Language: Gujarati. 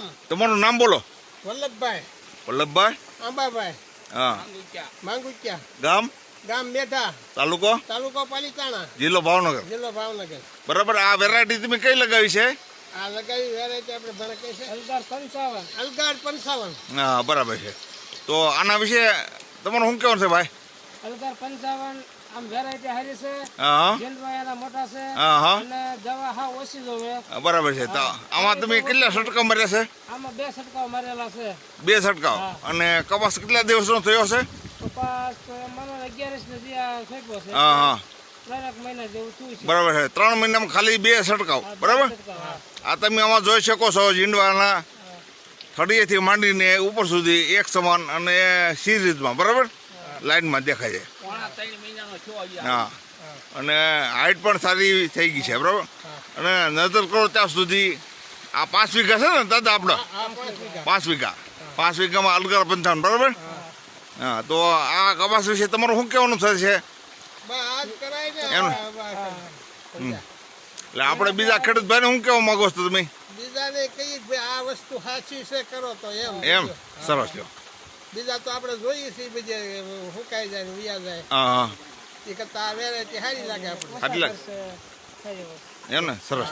ગામ તમારું નામ બોલો. વલ્લભભાઈ. વલ્લભભાઈ? આંબાભાઈ. હા. માંગુચિયા. ગામ? ગામ મેઢા તાલુકો? તાલુકો પાલિતાણા. જિલ્લો ભાવનગર. જિલ્લો ભાવનગર. બરાબર આ વેરાયટી તમે કઈ લગાવી છે? આ લગાવી વેરાયટી આપણે ભણકે છે. અલગાર પંચાવન. અલગાર પંચાવન. હા બરાબર છે. તો આના વિશે તમારું શું કહેવાનું છે ભાઈ? અલગાર પંચાવન આમ વેરાયટી હારી છે. હા. એના મોટા છે. હા હા. અને દવા હા ઓછી જોવે. બરાબર છે. તો આમાં તમે કેટલા છંટકાવ માર્યા છે? આમાં બે છંટકાવ મારેલા છે. બે છંટકાવ? અને કપાસ કેટલા દિવસનો થયો છે? કપાસ તો મને અગિયારસ ને જ્યાં ફેંક્યો છે. હા હા. બરાબર છે. ત્રણ મહિનામાં ખાલી બે છંટકાવ. બરાબર? આ તમે આમાં જોઈ શકો છો જીંડવાના થડીએથી માંડીને ઉપર સુધી એક સમાન અને સી રીતમાં. બરાબર? લાઇનમાં દેખાય છે. હા. અને હાઈટ પણ સારી થઈ ગઈ છે બરાબર? અને નજર કરો ત્યાં સુધી. આ પાંચ વીઘા છે ને દાદા આપણો? પાંચ વીઘા. પાંચ વીઘામાં અલગર પંચાવન બરાબર? હા. તો આ કપાસ વિશે તમારું શું કહેવાનું થશે? એમ. એટલે આપણે બીજા ખેડૂત ભાઈને શું કહેવા માંગો છો તમે? બીજાને કહીએ આ વસ્તુ સાચી છે કરો તો એમ. એમ સરસ લ્યો બીજા તો આપણે જોઈએ છીએ બીજે હુકાઈ જાય ને વિયા જાય. હા એ કરતા વેરાયટી સારી લાગે આપણે એમ ને? સરસ